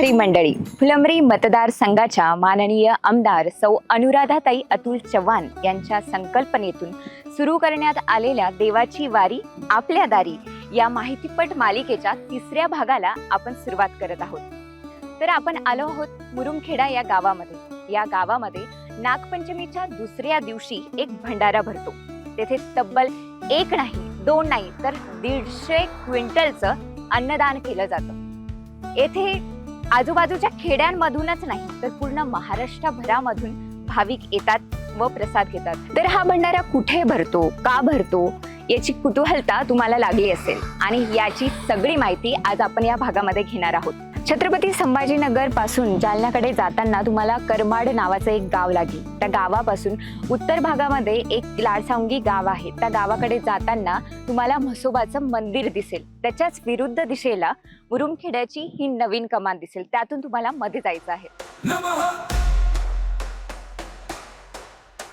घरी मंडळी फुलंब्री मतदारसंघाच्या माननीय आमदार सौ अनुराधाताई अतुल चव्हाण यांच्या संकल्पनेतून सुरू करण्यात आलेल्या देवाची वारी आपल्या दारी या माहितीपट मालिकेच्या तिसऱ्या भागाला आपण सुरुवात करत आहोत. तर आपण आलो आहोत मुरुमखेडा या गावामध्ये. या गावामध्ये नागपंचमीच्या दुसऱ्या दिवशी एक भंडारा भरतो. तेथे तब्बल एक नाही दोन नाही तर दीडशे क्विंटलचं अन्नदान केलं जातं. येथे आजूबाजूच्या खेड्यांमधूनच नाही तर पूर्ण महाराष्ट्रभरामधून भाविक येतात व प्रसाद घेतात. तर हा भंडारा कुठे भरतो का भरतो याची कुतूहलता तुम्हाला लागली असेल आणि याची सगळी माहिती आज आपण या भागामध्ये घेणार आहोत. छत्रपती संभाजीनगरपासून जालन्याकडे जाताना तुम्हाला करमाड नावाचं एक गाव लागेल. त्या गावापासून उत्तर भागामध्ये एक लाडसांगी गाव आहे. त्या गावाकडे जाताना तुम्हाला म्हसोबाचं मंदिर दिसेल. त्याच्याच विरुद्ध दिशेला मुरुमखेड्याची ही नवीन कमान दिसेल. त्यातून तुम्हाला मध्ये जायचं आहे.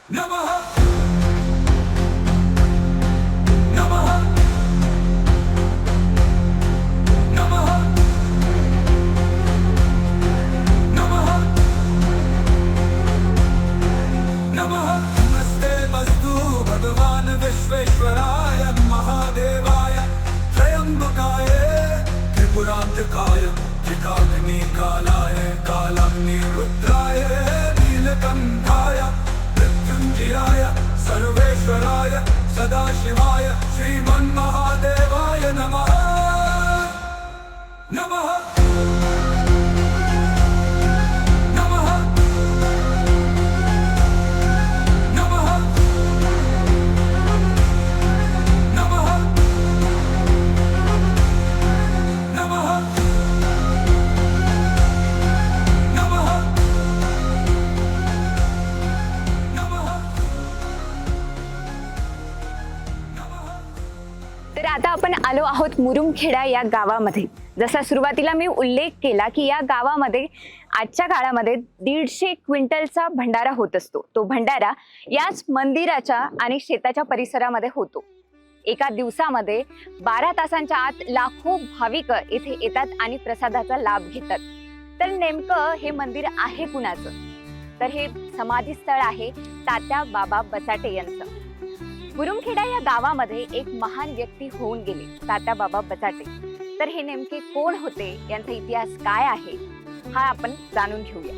Namaha. शिवाय सदा शिवाय श्रीमन्महादेवाय नमः नमः आलो आहोत मुरुमखेडा या गावामध्ये. जसा सुरुवातीला मी उल्लेख केला की या गावामध्ये आजच्या काळामध्ये दीडशे क्विंटलचा भंडारा होत असतो. तो भंडारा याच मंदिराच्या आणि शेताच्या परिसरामध्ये होतो. एका दिवसामध्ये बारा तासांच्या आत लाखो भाविक इथे येतात आणि प्रसादाचा लाभ घेतात. तर नेमकं हे मंदिर आहे कुणाचं? तर हे समाधीस्थळ आहे तात्या बाबा बचाटे यांचं. मुरुमखेडा या गावामध्ये एक महान व्यक्ती होऊन गेले तात्या बाबा बचाटे. तर हे नेमके कोण होते? यांचा इतिहास काय आहे? हा आपण जाणून घेऊया.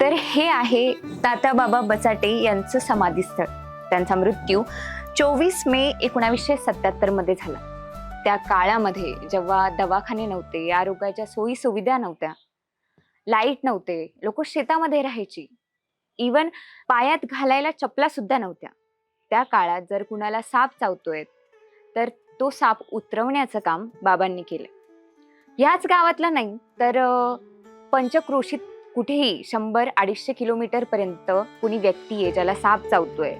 तर हे आहे तात्याबाबा बचाटे यांचं समाधीस्थळ. त्यांचा मृत्यू चोवीस मे एकोणावीसशे सत्याहत्तरमध्ये झाला. त्या काळामध्ये जेव्हा दवाखाने नव्हते आरोग्याच्या सोयी सुविधा नव्हत्या लाइट नव्हते लोक शेतामध्ये राहायची इवन पायात घालायला चपला सुद्धा नव्हत्या. त्या काळात जर कुणाला साप चावतोय तर तो साप उतरवण्याचं काम बाबांनी केलं. याच गावातला नाही तर पंचक्रोशीत कुठेही शंभर अडीचशे किलोमीटर पर्यंत कुणी व्यक्ती आहे ज्याला साप चावतोय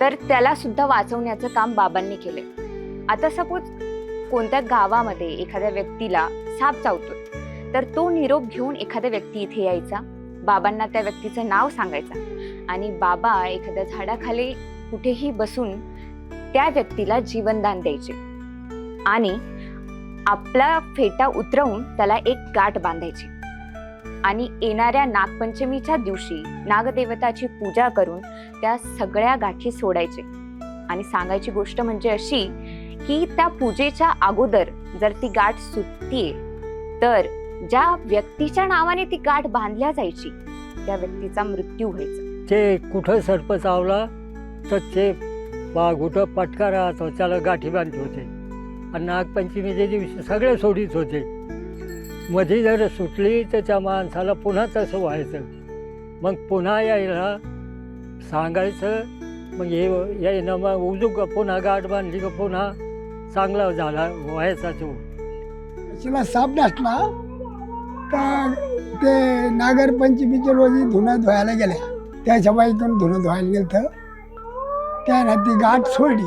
तर त्याला सुद्धा वाचवण्याचं काम बाबांनी केले आता सपोज कोणत्या गावामध्ये एखाद्या व्यक्तीला साप चावतोय तर तो निरोप घेऊन एखाद्या व्यक्ती इथे यायचा बाबांना त्या व्यक्तीचं नाव सांगायचं आणि बाबा एखाद्या झाडाखाली कुठेही बसून त्या व्यक्तीला जीवनदान द्यायचे आणि आपला फेटा उतरवून त्याला एक गाठ बांधायची. आणि येणाऱ्या नागपंचमीच्या दिवशी नागदेवताची पूजा करून त्या सगळ्या गाठी सोडायचे. आणि सांगायची गोष्ट म्हणजे अशी की त्या पूजेच्या अगोदर जर ती गाठ सुटतीये तर ज्या व्यक्तीच्या नावाने ती गाठ बांधल्या जायची त्या व्यक्तीचा मृत्यू व्हायचा. ते कुठं सर्प चावला तर ते बा कुठं पटका राहतो त्याला गाठी बांधली होते. आणि नागपंचमीच्या दिवशी सगळे सोडीत होते. मध्ये जर सुटली तर त्या माणसाला पुन्हा तसं व्हायचं. मग पुन्हा यायला सांगायचं मग हे यायनं मग उजू उजूक पुन्हा गाठ बांधली का पुन्हा चांगला झाला व्हायचा तो. तिला साप नसला तर ते नागरपंचमीच्या रोजी धुणं धुवायला गेल्या. त्याच्या बाईतून धुणं धुवायला गेलं तर त्यानं ती गाठ सोडली.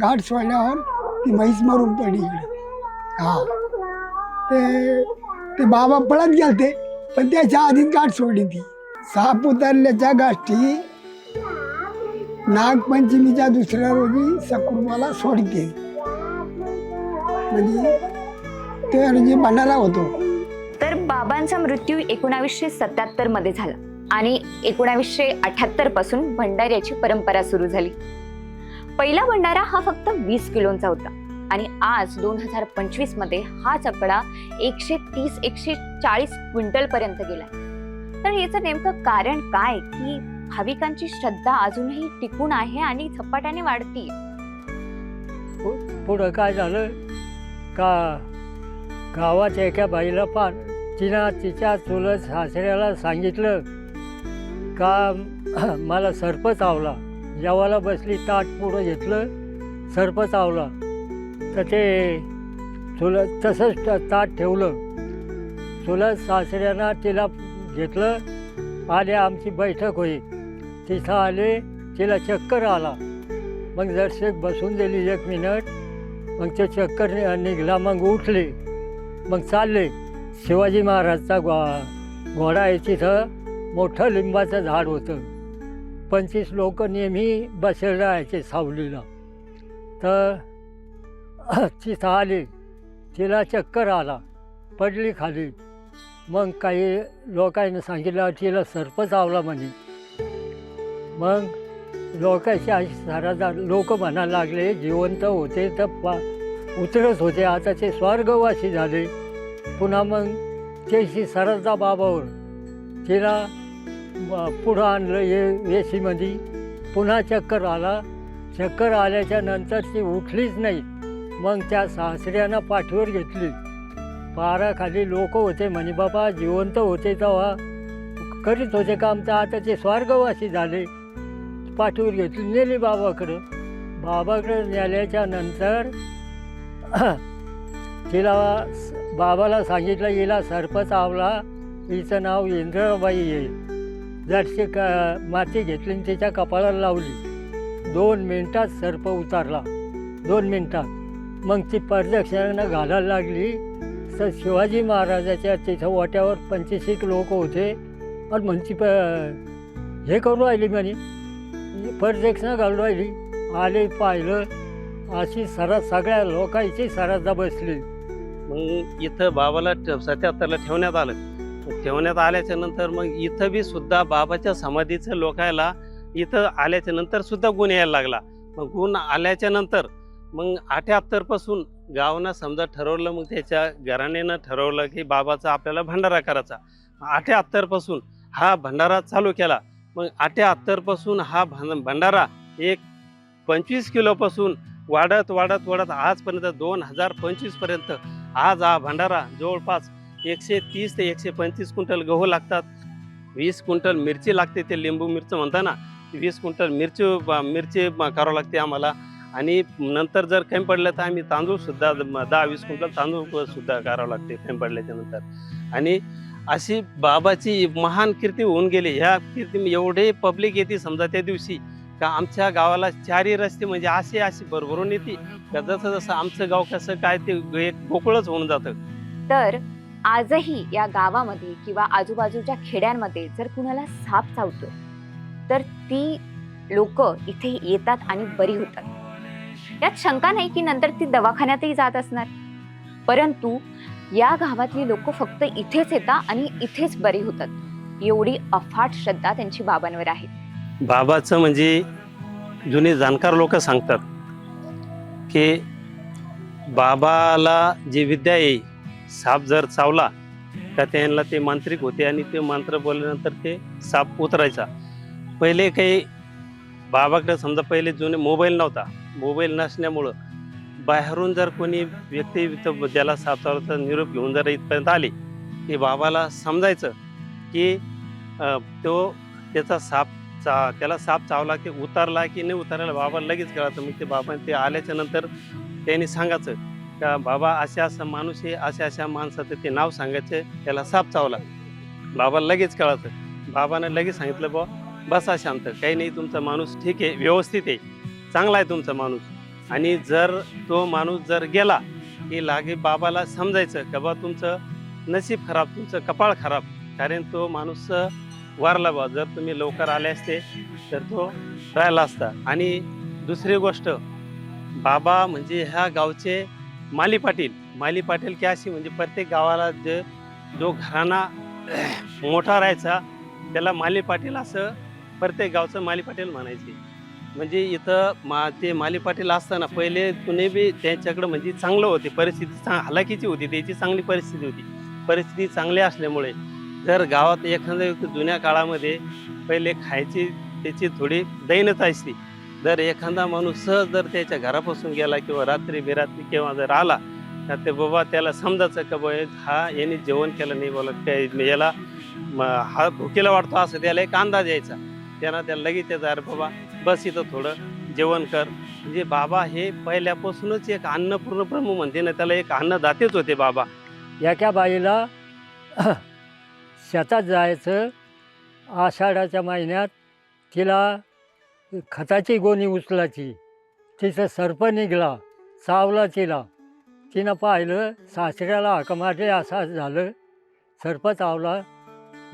गाठ सोडल्यावर ती म्हैस मरून पडली इकडे. हा. ते ते बाबा पळत गेलते पण त्याच्या आधीच गाठ सोडली ती. साप उतरल्याच्या गाठी नागपंचमीच्या दुसऱ्या रोजी सकुरबाला सोडते. म्हणजे ते रोजी भंडारा होतो. तर बाबांचा मृत्यू एकोणावीसशे सत्याहत्तरमध्ये झाला आणि एकोणावीसशे अठ्याहत्तरपासून भंडाऱ्याची परंपरा सुरू झाली. पहिला भंडारा हा फक्त वीस किलोचा होता. आणि आज दोन हजार पंचवीसमध्ये हाच आकडा एकशे तीस एकशे चाळीस क्विंटल पर्यंत गेलाय. तर याचं नेमकं कारण काय? की भाविकांची श्रद्धा अजूनही टिकून आहे आणि झपाट्याने वाढती पुढं काय झालं का गावाच्या एका बाईला पान तिनं तिच्या चुलत सासऱ्याला सांगितलं का मला सर्प चावला जेवायला बसली ताट पुढं घेतलं सर्प चावला तर ते चुलत तसंच ताट ठेवलं. चुलत सासऱ्यानं तिला घेतलं. आले आमची बैठक होई. तिथं आले तिला चक्कर आला. मग दर्शक बसून दिली एक मिनिट. मग ते चक्कर नि- निघला मग उठले. मग चालले. शिवाजी महाराजचा गो घोडा आहे तिथं. मोठं लिंबाचं झाड होतं. पंचवीस लोक नेहमी बसेल राहायचे सावलीला. तर तिथं आले. तिला चक्कर आला. पडली खाली. मग काही लोकांनी सांगितलं तिला सर्प चावला म्हणे. मग लोकांची अशी सारा लोक म्हणायला लागले जिवंत होते तर पा उतरत होते. आता ते स्वर्गवासी झाले. पुन्हा मग त्याशी सरदा बाबावर तिला पुढं आणलं ये वेशीमध्ये पुन्हा चक्कर आला. चक्कर आल्याच्यानंतर ती उठलीच नाही. मग त्या सासऱ्यानं पाठीवर घेतली. पाराखाली लोक होते म्हणे बाबा जिवंत होते तेव्हा. करीत होते काम तर आता ते स्वर्गवासी झाले. पाठीवर घेतली नेली बाबाकडं. बाबाकडं नेल्याच्या नंतर तिला बाबाला सांगितलं हिला सर्प चावला हिचं नाव इंद्राबाई येईल जरशी क माती घेतली आणि तिच्या कपाळाला लावली. दोन मिनटात सर्प उतारला. दोन मिनटात. मग ती प्रदक्षिणा घालायला लागली. तर शिवाजी महाराजाच्या तिथं वाट्यावर पंचवीस लोक होते. आणि म्हणती प हे करू राहिली म्हणे. प्रदक्षिणा घालून राहिली. आले पाहिलं. अशी सरस सगळ्या लोकांची सरसदा बसली. मग इथं बाबाला सत्याहत्तरला ठेवण्यात आलं. ठेवण्यात आल्याच्यानंतर मग इथं बी सुद्धा बाबाच्या समाधीचं लोकायला इथं आल्याच्यानंतर सुद्धा गुण यायला लागला. मग गुण आल्याच्यानंतर मग अठ्याहत्तरपासून गावनं समजा ठरवलं मग त्याच्या घराण्यानं ठरवलं की बाबाचा आपल्याला भंडारा करायचा. अठ्याहत्तरपासून हा भंडारा चालू केला. मग अठ्याहत्तरपासून हा भं- भंडारा एक पंचवीस किलोपासून वाढत वाढत वाढत आजपर्यंत दोन हजार पंचवीसपर्यंत आज हा भंडारा जवळपास एकशे तीस ते एकशे पंचवीस क्विंटल गहू लागतात. वीस क्विंटल मिरची लागते ते लिंबू मिरचं म्हणताना. वीस क्विंटल मिरची मिरची करावं लागते आम्हाला. आणि नंतर जर कमी पडलं तर आम्ही तांदूळ सुद्धा द- दहा वीस क्विंटल तांदूळ सुद्धा करावं लागते कमी पडल्याच्या नंतर आणि अशी बाबाची महान कीर्ती होऊन गेली. ह्या कीर्ती एवढे पब्लिक येते समजा त्या दिवशी का आमच्या गावाला चारही रस्ते म्हणजे असे असे भरभरून येते का जसं जसं आमचं गाव कसं काय ते एक गोकुळच होऊन जातं. तर आजही या गावामध्ये किंवा आजूबाजूच्या खेड्यांमध्ये जर कुणाला साप चावतो तर ती लोक इथे येतात आणि बरी होतात. यात शंका नाही की नंतर ती दवाखान्यातही जात असणार. परंतु या गावातली लोक फक्त इथेच येतात आणि इथेच बरी होतात. एवढी अफाट श्रद्धा त्यांची बाबांवर आहे. बाबाचं म्हणजे जुने जाणकार लोक सांगतात की बाबाला जी विद्या आहे साप जर चावला तर त्यांना ते मांत्रिक होते आणि ते मंत्र बोलल्यानंतर ते साप उतरायचा. पहिले काही बाबाकडे समजा पहिले जुने मोबाईल नव्हता. मोबाईल नसल्यामुळं बाहेरून जर कोणी व्यक्ती त्याला ज्याला साप चावला तर निरोप घेऊन जर इथपर्यंत आले की बाबाला समजायचं की तो त्याचा साप चा त्याला साप चावला की उतारला की नाही उतरायला बाबा लगेच कळायचं. मग ते बाबा ते आल्याच्यानंतर त्यांनी सांगायचं का बाबा अशा असं माणूस आहे अशा अशा माणसाचं ते नाव सांगायचं त्याला साप चावला. बाबा लगेच कळायचं. बाबानं लगेच सांगितलं बा बसा शांत. काही नाही तुमचा माणूस ठीक आहे व्यवस्थित आहे. चांगला आहे तुमचा माणूस. आणि जर तो माणूस जर गेला की लागे बाबाला समजायचं का बा तुमचं नशीब खराब तुमचं कपाळ खराब कारण तो माणूस वारला बा जर तुम्ही लवकर आले असते तर तो राहिला असता. आणि दुसरी गोष्ट बाबा म्हणजे ह्या गावचे माली पाटील. माली पाटील की अशी म्हणजे प्रत्येक गावाला जे जो घराणा मोठा राहायचा त्याला माली पाटील असं प्रत्येक गावचं माली पाटील म्हणायचे. म्हणजे इथं मा ते माली पाटील असताना पहिले कुणी बी त्यांच्याकडं म्हणजे चांगलं होते परिस्थिती चांग हलाखीची होती त्याची चांगली परिस्थिती होती. परिस्थिती चांगली असल्यामुळे जर गावात एखाद्या जुन्या काळामध्ये पहिले खायची त्याची थोडी दैनता असते जर एखादा माणूस सहज जर त्याच्या घरापासून गेला किंवा रात्री बिरात्री किंवा जर आला तर ते बाबा त्याला समजायचं का बा हा याने जेवण केलं नाही बोला काय याला हा भुकेला वाटतो असं त्याला एक अंदाज यायचा. त्यांना त्याला लगेच त्याचा अरे बाबा बस इथं थोडं जेवण कर. म्हणजे बाबा हे पहिल्यापासूनच एक अन्नपूर्ण ब्रह्म म्हणते ना त्याला एक अन्नदातेच होते बाबा. एका बाईला शेतात जायचं आषाढाच्या महिन्यात तिला खताची गोणी उचलायची. तिचं सर्प निघला चावला तिला. तिनं पाहिलं सासऱ्याला हाक मारले असं झालं सर्प चावला.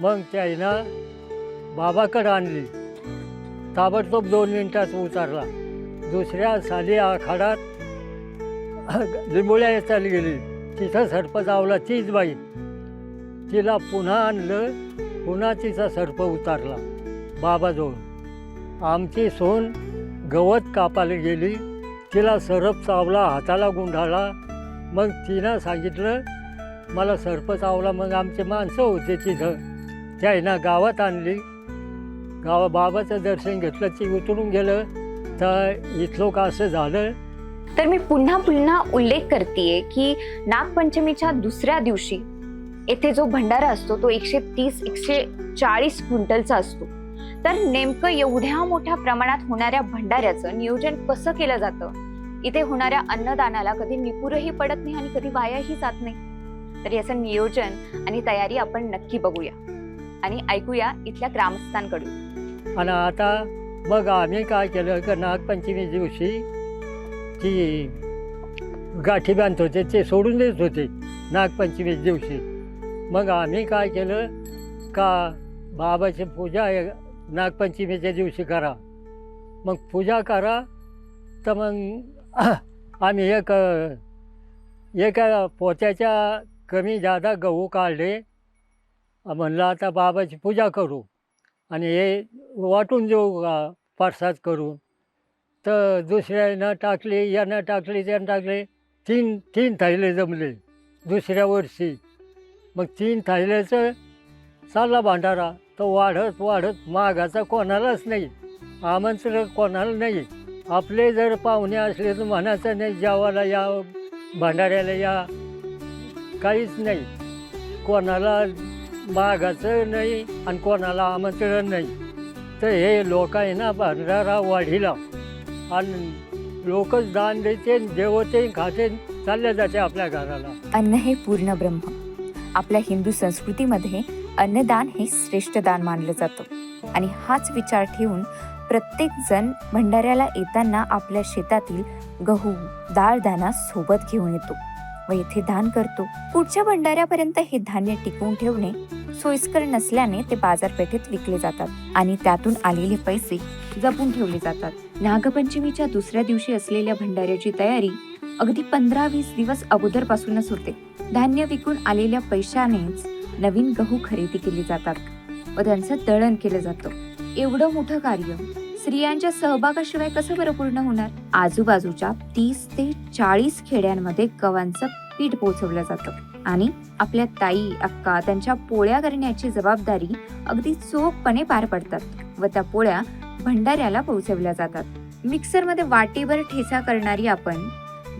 मग त्याईनं बाबाकडं आणली. ताबडतोब दोन मिनटात उतारला. दुसऱ्या साली आखाडात लिंबोळ्या चालली गेली. तिथं सर्प जावला तीच बाई. तिला पुन्हा आणलं पुन्हा तिचा सर्प उतारला. बाबाजवळ आमची सोन गवत कापायला गेली. तिला सरप चावला हाताला गुंडाळला. मग तिनं सांगितलं मला सर्प चावला मग आमचे माणसं होते तिथं. त्याईनं गावात आणली. गावा बाबाचं दर्शन घेतलं ती उतरून गेलं तर इथलो का असं झालं? तर मी पुन्हा पुन्हा उल्लेख करतेय की नागपंचमीच्या दुसऱ्या दिवशी येथे जो भंडारा असतो तो एकशे तीस एकशे चाळीस क्विंटलचा असतो. तर नेमकं एवढ्या मोठ्या प्रमाणात होणाऱ्या भंडाऱ्याचं नियोजन कसं केलं जातं? इथे होणाऱ्या अन्नदानाला कधी निपुरही पडत नाही आणि कधी वायाही जात नाही. तर याचं नियोजन आणि तयारी आपण नक्की बघूया. आणि ऐकूया इथल्या ग्रामस्थांकडून. आणि आता मग आम्ही काय केलं का नागपंचमी दिवशी ती गाठी बांधत होते ते सोडून देत होते नागपंचमी दिवशी. मग आम्ही काय केलं का बाबाची पूजा आहे नागपंचमीच्या दिवशी करा. मग पूजा करा तर मग आम्ही एक एका पोत्याच्या कमी जादा गहू काढले. म्हणलं आता बाबाची पूजा करू. आणि हे वाटून देऊ का प्रसाद करून? तर दुसऱ्यानं टाकले यानं टाकले त्यानं टाकले. तीन तीन थैले जमले दुसऱ्या वर्षी. मग तीन थैल्याचं चालला भांडारा. तो वाढत वाढत मागाचा कोणालाच नाही. आमंत्रण कोणाला नाही. आपले जर पाहुणे असले तर म्हणायचं नाही जेवायला या भांडाऱ्याला या. काहीच नाही. कोणाला मागाचं नाही आणि कोणाला आमंत्रण नाही. तर हे लोक आहे ना भंडारा वाढीला. आणि लोकच दान देते देवते खाते चालल्या जाते आपल्या घराला. अन्न हे पूर्ण ब्रह्म. आपल्या हिंदू संस्कृतीमध्ये अन्नदान हे श्रेष्ठ दान मानलं जातं. आणि हाच विचार ठेवून प्रत्येक जण भंडाऱ्याला येताना आपल्या शेतातील गहू डाळदाना सोबत घेऊन येतो. व येथे दान करतो. पुढच्या भंडाऱ्यापर्यंत हे धान्य टिकवून ठेवणे सोयीस्कर नसल्याने ते बाजारपेठेत विकले जातात आणि त्यातून आलेले पैसे जपून ठेवले जातात. नागपंचमीच्या दुसऱ्या दिवशी असलेल्या भंडाऱ्याची तयारी अगदी पंधरा वीस दिवस अगोदरपासूनच होते. धान्य विकून आलेल्या पैशानेच नवीन गहू खरेदी केले जातात व त्यांचं दळण केलं जातं. एवढं मोठं कार्य स्त्रियांच्या सहभागाशिवाय कसं बरं पूर्ण होणार? आजूबाजूच्या तीस ते चाळीस खेड्यांमध्ये गव्हांचं पीठ पोहोचवलं जातं. आणि आपल्या ताई अक्का त्यांच्या पोळ्या करण्याची जबाबदारी अगदी चोखपणे पार पडतात व त्या पोळ्या भंडाऱ्याला पोहोचवल्या जातात. मिक्सरमध्ये वाटेवर ठेचा करणारी आपण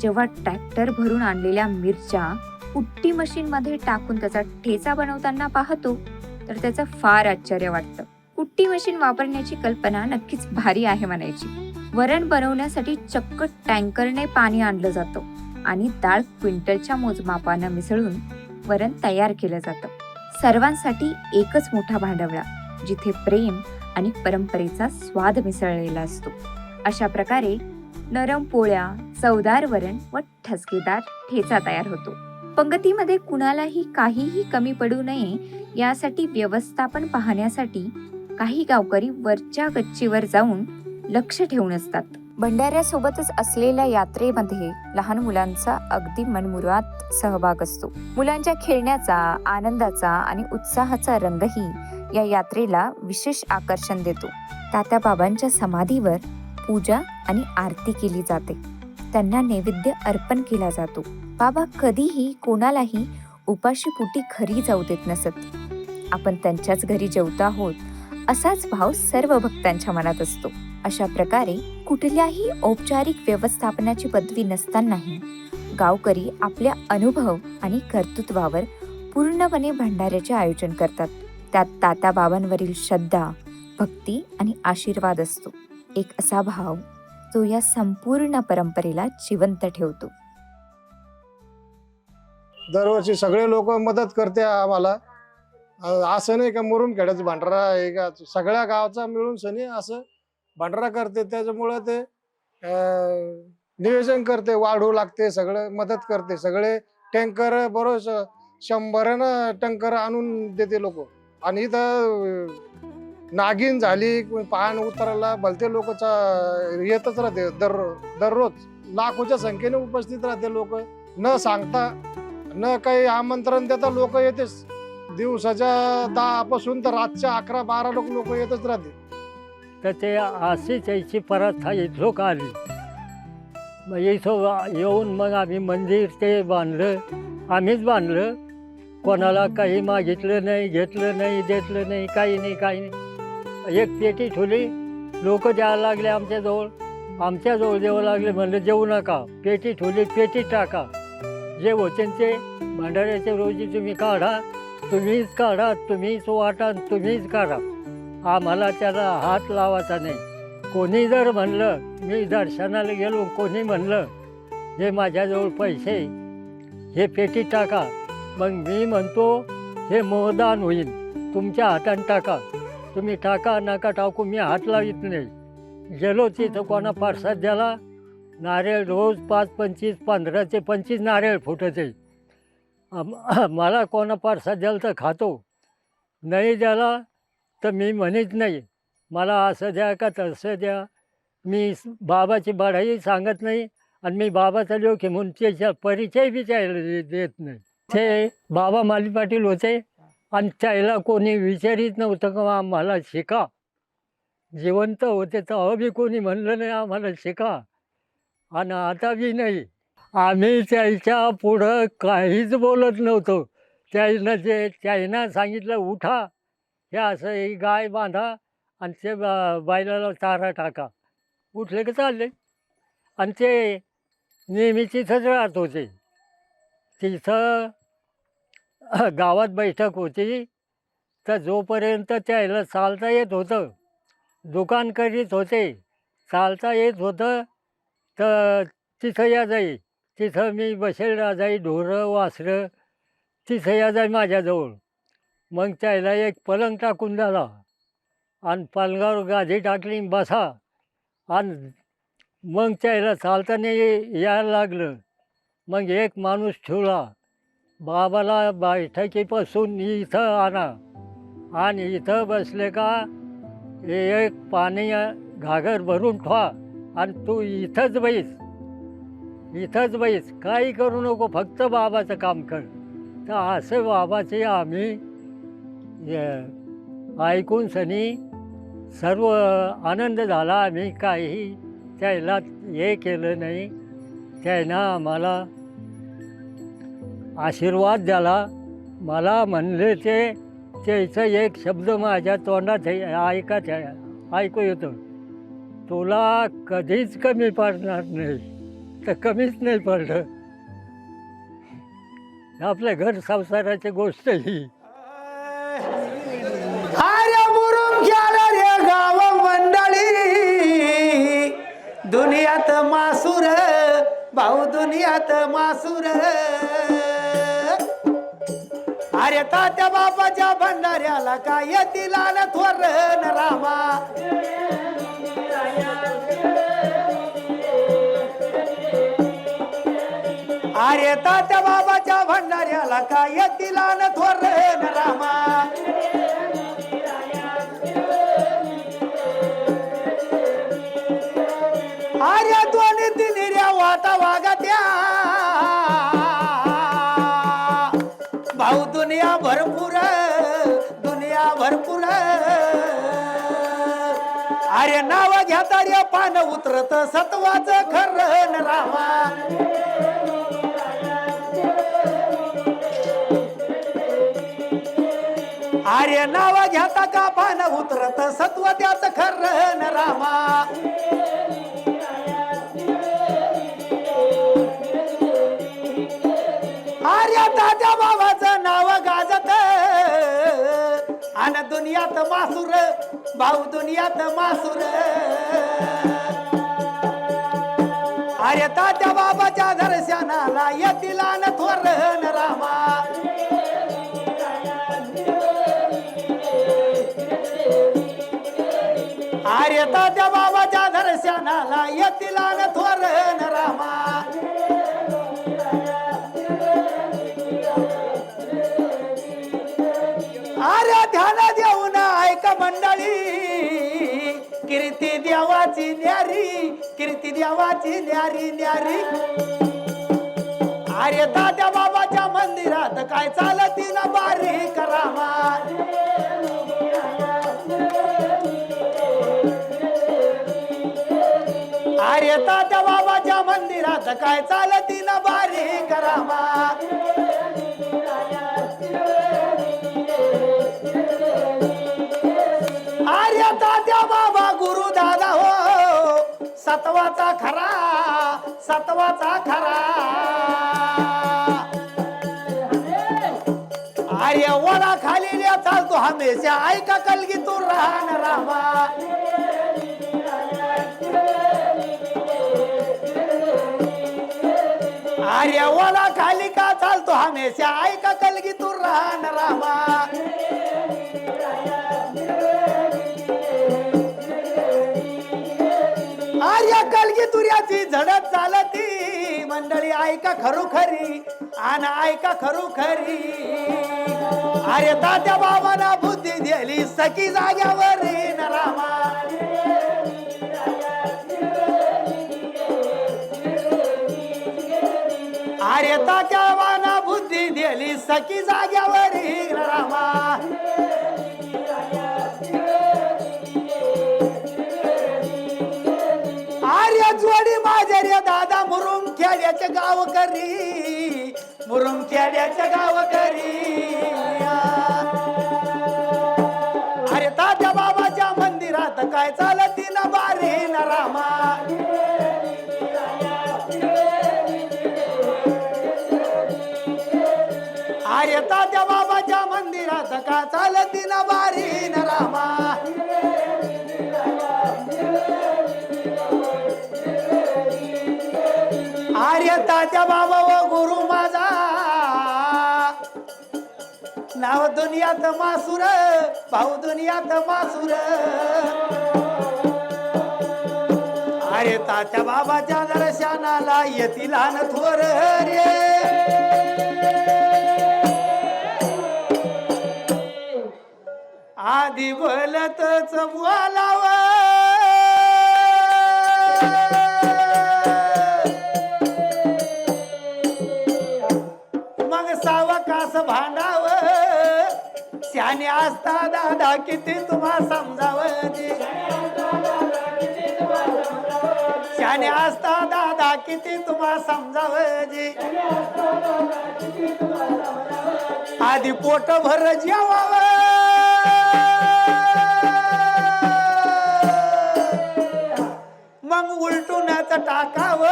जेव्हा ट्रॅक्टर भरून आणलेल्या मिरच्या कुट्टी मशीन मध्ये टाकून त्याचा ठेचा बनवताना पाहतो तर त्याचं फार आश्चर्य वाटतं. कुट्टी मशीन वापरण्याची कल्पना नक्कीच भारी आहे म्हणायची. वरण बनवण्यासाठी चक्क टँकरने पाणी आणलं जातं आणि डाळ क्विंटलच्या मोजमापानं मिसळून वरण तयार केलं जातं. सर्वांसाठी एकच मोठा भांडवळा जिथे प्रेम आणि परंपरेचा स्वाद मिसळलेला असतो. अशा प्रकारे नरम पोळ्या चवदार वरण व ठसकेदार ठेचा तयार होतो. पंगतीमध्ये कुणालाही काहीही कमी पडू नये यासाठी व्यवस्थापन पाहण्यासाठी काही गावकरी वरच्या गच्चीवर जाऊन लक्ष ठेवून असतात. भंडाऱ्यासोबतच असलेल्या यात्रेमध्ये लहान मुलांचा अगदी मनमुरात सहभाग असतो. मुलांच्या खेळण्याचा आनंदाचा आणि उत्साहाचा रंगही या यात्रेला विशेष आकर्षण देतो. तात्या बाबांच्या समाधीवर पूजा आणि आरती केली जाते. त्यांना नैवेद्य अर्पण केला जातो. बाबा कधीही कोणालाही उपाशीपोटी घरी जाऊ देत नसत. आपण त्यांच्याच घरी जेवता आहोत. असाच भाव सर्व भक्तांच्या मनात असतो. अशा प्रकारे कुठल्याही औपचारिक व्यवस्थापनाची पदवी नसतानाही गावकरी आपल्या अनुभव आणि कर्तृत्वावर पूर्णपणे भंडाऱ्याचे आयोजन करतात. त्यात तात्या बाबांवरील श्रद्धा भक्ती आणि आशीर्वाद असतो. एक असा भाव जो या संपूर्ण परंपरेला जिवंत ठेवतो. दरवर्षी सगळे लोक मदत करते आम्हाला. अं, असं नाही का मुरुम खेड्याचं भांडारा आहे का? सगळ्या गावचा मिळून सनी असं भांडारा करते. त्याच्यामुळं ते अं, नियोजन करते. वाढू लागते सगळं मदत करते सगळे. टँकर बरोबर श- शंभरानं टँकर आणून देते लोक. आणि इथं अं, नागिन झाली पान उतरायला भलते लोक येतच राहते दर दररोज. लाखोच्या संख्येने उपस्थित राहते लोक. न सांगता न काही आमंत्रण देता लोक येतेच. दिवसाच्या दहापासून तर रातच्या अकरा बारा लोक लोक येतच राहते. तर ते अशीच यायची परत हा इथलोक आली. मग इथं येऊन मग आम्ही मंदिर ते बांधलं. आम्हीच बांधलं. कोणाला काही मागितलं नाही घेतलं नाही देतलं नाही काही नाही काही नाही. एक पेटी ठेवली. लोक द्यायला लागले आमच्याजवळ आमच्याजवळ देऊ लागले म्हणलं जेवू नका. पेटी ठेवली पेटी टाका. जे होते ते. भंडाऱ्याच्या रोजी तुम्ही काढा. तुम्हीच काढा तुम्हीच वाटा तुम्हीच काढा. आम्हाला त्याला हात लावायचा नाही. कोणी जर म्हणलं मी दर्शनाला गेलो कोणी म्हणलं हे माझ्याजवळ पैसे हे पेटी टाका. मग मी म्हणतो हे मोहदान होईल तुमच्या हाताने टाका. तुम्ही टाका नका टाकू मी हात लावित नाही. गेलो तिथं कोणा पारसाद द्याला नारळ रोज पाच पंचवीस पंधराचे पंचवीस नारळ फुटत जाईल मला कोणा पारसाद द्याल तर खातो. नाही द्याला तर मी म्हणत नाही. मला असं द्या का तसं द्या. मी बाबाची बढाई सांगत नाही आणि मी बाबाचा लोक म्हणून त्याचा परिचय बी त्याला देत नाही. ते बाबा माली पाटील होते आणि त्याला कोणी विचारित नव्हतं का आम्हाला शिका. जिवंत होते तर बी कोणी म्हणलं नाही आम्हाला शिका. आणि आता बी नाही. आम्ही त्याच्या पुढं काहीच बोलत नव्हतो. त्यानं जे त्यानं सांगितलं उठा हे असं ही गाय बांधा आणि ते बा बैलाला चारा टाका. उठले की चालले. आणि ते नेहमी तिथंच राहत होते. तिथं गावात बैठक होती. तर जोपर्यंत त्याला चालता येत होतं दुकान करीत होते चालता येत होतं तर तिथं या जाई तिथं मी बसेल राजाई ढोरं वासरं तिथं या जाई माझ्याजवळ. मग त्याला एक पलंग टाकून झाला. आणि पलंगावर गादी टाकली बसा. आणि मग त्याला चालताना यायला लागलं. मग एक माणूस ठेवला. बाबाला बैठकीपासून इथं आणा. आणि इथं बसले का एक पाणी घागर भरून ठेवा. आणि तू इथंच बैस. इथंच बैस काही करू नको फक्त बाबाचं काम कर. तर असं बाबाचे आम्ही ऐकून सनी सर्व आनंद झाला. आम्ही काही त्याला हे केलं नाही. त्यानं आम्हाला आशीर्वाद द्याला. मला म्हणले ते त्याचं एक शब्द माझ्या तोंडात हे ऐकू येतो. तुला कधीच कमी पडणार नाही. तर कमीच नाही पडलं. आपल्या घर संसाराची गोष्ट ही. अरे मंडळी. दुनियात मासूर भाऊ दुनियात मासूर. अरे तात्या बापाच्या भंडाऱ्याला काय येतील आलं थोर रामा. अरे तात्या बाबाच्या भंडाऱ्याला. काय येतील न थोर न रामा? अरे दोन्ही तिन्ही वाता वागत्या. भाऊ दुनिया भरपूर दुनिया भरपूर. अरे नाव घेता रे पान उतरत सत्वाच खर रामा. आर्य नाव घ्याता का पान उतरत? सत्व त्याच खरं न रामा. आर्य तात्या बाबाचं नाव गाजत. आन दुनियात मासुर भाऊ दुनियात मासुर. आर्य तात्या बाबाच्या दर्शनाला येतील येता तात्या बाबाच्या दर्शनाला येतील थोर रामा. अरे ध्यान देऊन ऐक मंडळी कीर्ती देवाची न्यारी कीर्ती देवाची न्यारी न्यारी. अरे तात्या बाबाच्या मंदिरात काय चालती ना बारी करामा येता त्या बाबाच्या मंदिरात. काय चालती ना बारी करामा अरे त्या बाबा गुरु दादा हो. सत्वाचा खरा सत्वाचा खरा. आर्य वडा खाली चालतो हमेशा. ऐका कलगी तू राहण रामा अरे ओला खाली का चालतो? हमेशा ऐका कलगी तू राहण रामा आर्या कलगी तुऱ्याची झडत चालती. मंडळी ऐका खरोखरी. आण ऐका खरोखरी. अरे तात्या बाबांना बुद्धी दिली सखी जाग्यावर न रामा. अरे तात्या बाबांना बुद्धी दिली सखी जाग्यावर रामा आर्य जोडी माझे रे दादा मुरुम खेड्याचे गाव करी मुरुम खेड्याचे गाव करी अरे तात्या बाबाच्या मंदिरात काय चालती ना बारी न रामा का चालती ना बारी न रामा? आर्य तात्या बाबा व गुरु माझा. नाव दुनियात मासुर भाऊ दुनियात मासुर. अरे तात्या बाबाच्या दर्शनाला येतील लहान थोर रे. आधी बोलतच बोलाव मग सावकास भांडाव. त्याने असता दादा किती तुम्हा समजाव शाने असता दादा किती तुम्हा समजाव जी आधी पोट भर जेवावं. मग उलटूनच टाकाव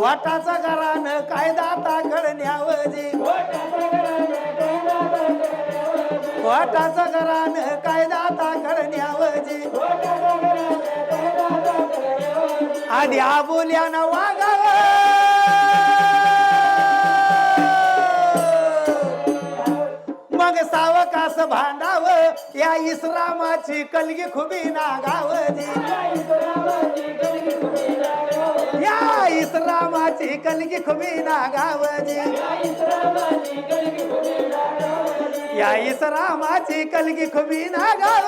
वाटाचं घरान कायदा दाता न्याव जे. वाटाचं घरान कायदा दाता न्याव जे. आधी आबोल्यानं वागाव. मग सावकास भांडाव. या इस्लामाची कलगी खुबी नागाव. जी या इस्लामाची कलगी खुबी नागाव. या इसरामाची कलगी खुबी नागाव.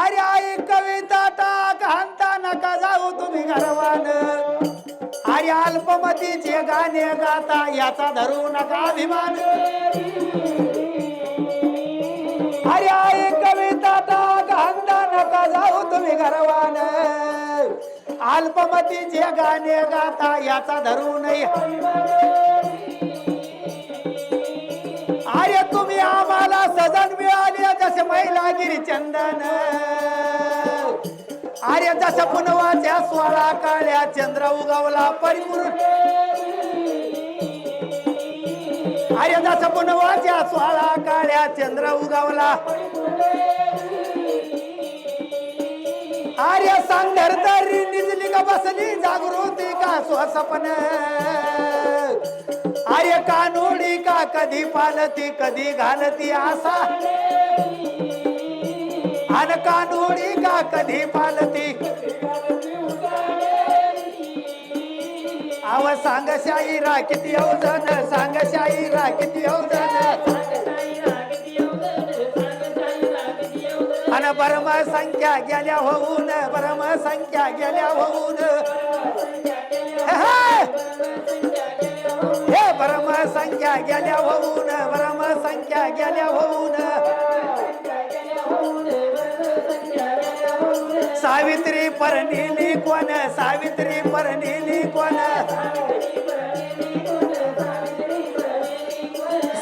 अरे आई कविता टाक हंता नका जाऊ तुम्ही घरवान. अरे अल्पमतीचे गाणे गाता याचा धरू नका अभिमान. अरे आई कविता गांधा नका जाऊ तुम्ही घरवान. अल्पमतीचे गाणे गाता याचा धरू नये. अरे तुम्ही आम्हाला सजन मिळाले जसे महिलागिरी चंदन. अरे जसं पुनवाच्या सोळा काळ्या चंद्र उगवला परिपूर्ण. अरे जसं पुनवाच्या सोळा काळ्या चंद्र उगवला. आर्य सांधर तरी निजली का बसली जागृती का स्वसपन. आर्य कानोडी का कधी पालती कधी घालती आसा. अन कानोडी का कधी पालती? आव सांग शाईरा किती औजन सांग शाईरा किती औजन. अन परम संख्या गेल्या होऊन परम संख्या गेल्या होऊन. हे, हे परम संख्या गेल्या होऊन परम संख्या गेल्या होऊन. सावित्री परनिली कोण? सावित्री परनिली कोण?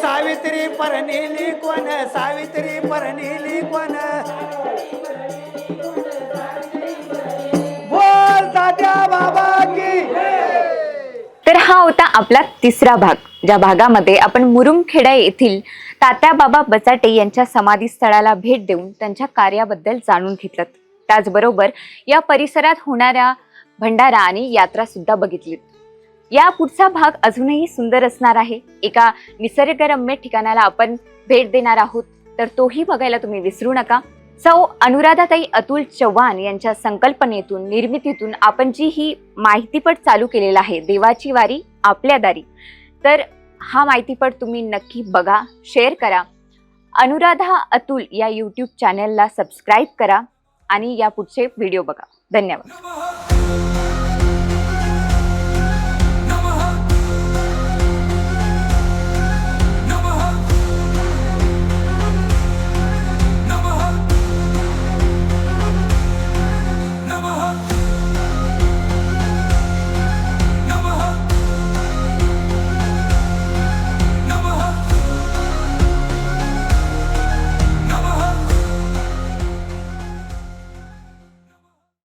सावित्री परनिली कोण? सावित्री परनिली कोण? बोल तात्या बाबा की. तर हा होता आपला तिसरा भाग. ज्या भागामध्ये आपण मुरुमखेडा येथील तात्याबाबा बचाटे यांच्या समाधीस्थळाला भेट देऊन त्यांच्या कार्याबद्दल जाणून घेतलं. त्याचबरोबर या परिसरात होणाऱ्या भंडारा आणि यात्रा सुद्धा या पुढचा भाग अजूनही सुंदर असणार आहे. एका निसर्गरम्य ठिकाणाला आपण भेट देणार आहोत. तर तोही बघायला तुम्ही विसरू नका. सौ अनुराधाताई अतुल चव्हाण यांच्या संकल्पनेतून निर्मितीतून आपण जी ही माहितीपट चालू केलेला आहे देवाची वारी आपल्या दारी तर हा माहितीपट तुम्ही नक्की बघा शेअर करा. अनुराधा अतुल या यूट्यूब चॅनलला सबस्क्राईब करा. आणि या पुढचे व्हिडिओ बघा. धन्यवाद.